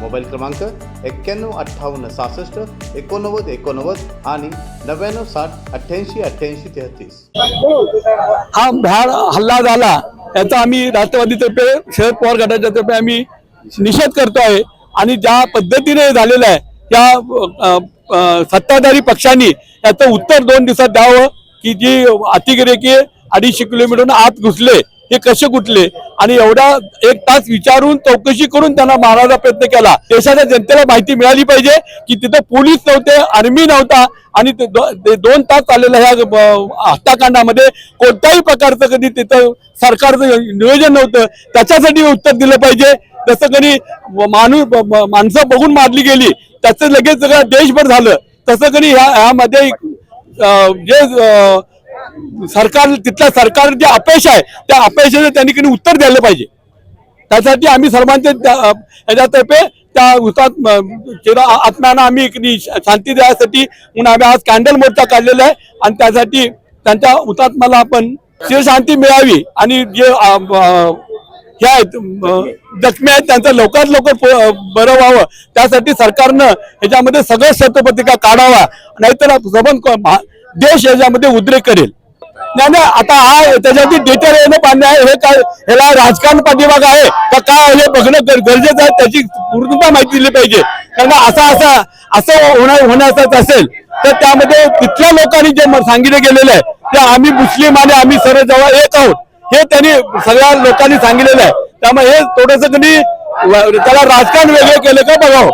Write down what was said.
Mobile क्रमांक एक्क्याण्णव अठ्ठावन्न सहासष्ट एकोणनव्वद एकोणनव्वद आणि नव्याण्णव साठ अठ्ठ्याऐंशी अठ्ठ्याऐंशी तेहतीस. हा भ्याड हल्ला झाला. याचा आम्ही राष्ट्रवादीतर्फे शरद पवार गटाच्या तर्फे आम्ही निषेध करतो आहे आणि ज्या पद्धतीने झालेलं आहे त्या सत्ताधारी पक्षांनी याचं उत्तर दोन दिवसात द्यावं की जी अतिरेकी अडीचशे किलोमीटर आत घुसले. हे कसे कुठले? आणि एवढा एक तास विचारून चौकशी करून त्यांना मारण्याचा प्रयत्न केला. देशाच्या जनतेला माहिती मिळाली पाहिजे की तिथं पोलीस नव्हते आर्मी नव्हता आणि ते दो- ते दोन तास चाललेल्या ह्या हत्याकांडामध्ये कोणत्याही प्रकारचं कधी तिथं सरकारचं नियोजन नव्हतं. त्याच्यासाठी उत्तर दिलं पाहिजे. जसं कधी माणूस ब- माणसं बघून मारली गेली त्याचं लगेच सगळं देशभर झालं. तसं कधी ह्या ह्यामध्ये जे सरकार तिथल्या सरकार जे अपयश आहे त्या अपयशाचं त्यांनी कधी उत्तर द्यायला पाहिजे. त्यासाठी आम्ही सर्वांचे याच्यातर्फे त्या हुतात्मा आत्म्यांना आम्ही शांती द्यायसाठी म्हणून आम्ही आज कॅन्डल मोर्चा काढलेला आहे. आणि त्यासाठी त्यांच्या हुतात्म्याला आपण शिवशांती मिळावी आणि जे हे आहेत जखमी आहेत त्यांचं लवकरात लवकर बरं व्हावं. त्यासाठी सरकारनं ह्याच्यामध्ये सगळं शतपत्रिका काढावा नाहीतर सबन देश याच्यामध्ये उद्रेक करेल. नाही नाही आता हा त्याच्यावरती डिटेल येणं पाहिजे आहे. हे काय ह्याला राजकारण पाठीमाग आहे. का काय हे बघणं गरजेचं आहे. त्याची पूर्णता माहिती दिली पाहिजे. कारण असा असा असं होणार होण्याचाच असेल तर त्यामध्ये तिथल्या लोकांनी जे सांगितलं गेलेलं आहे ते आम्ही मुस्लिम आणि आम्ही सर्व जवळ एक आहोत हे त्यांनी सगळ्या लोकांनी सांगितलेलं आहे. त्यामुळे हे थोडंसं कधी त्याला राजकारण वेगळं केलं का बघावं?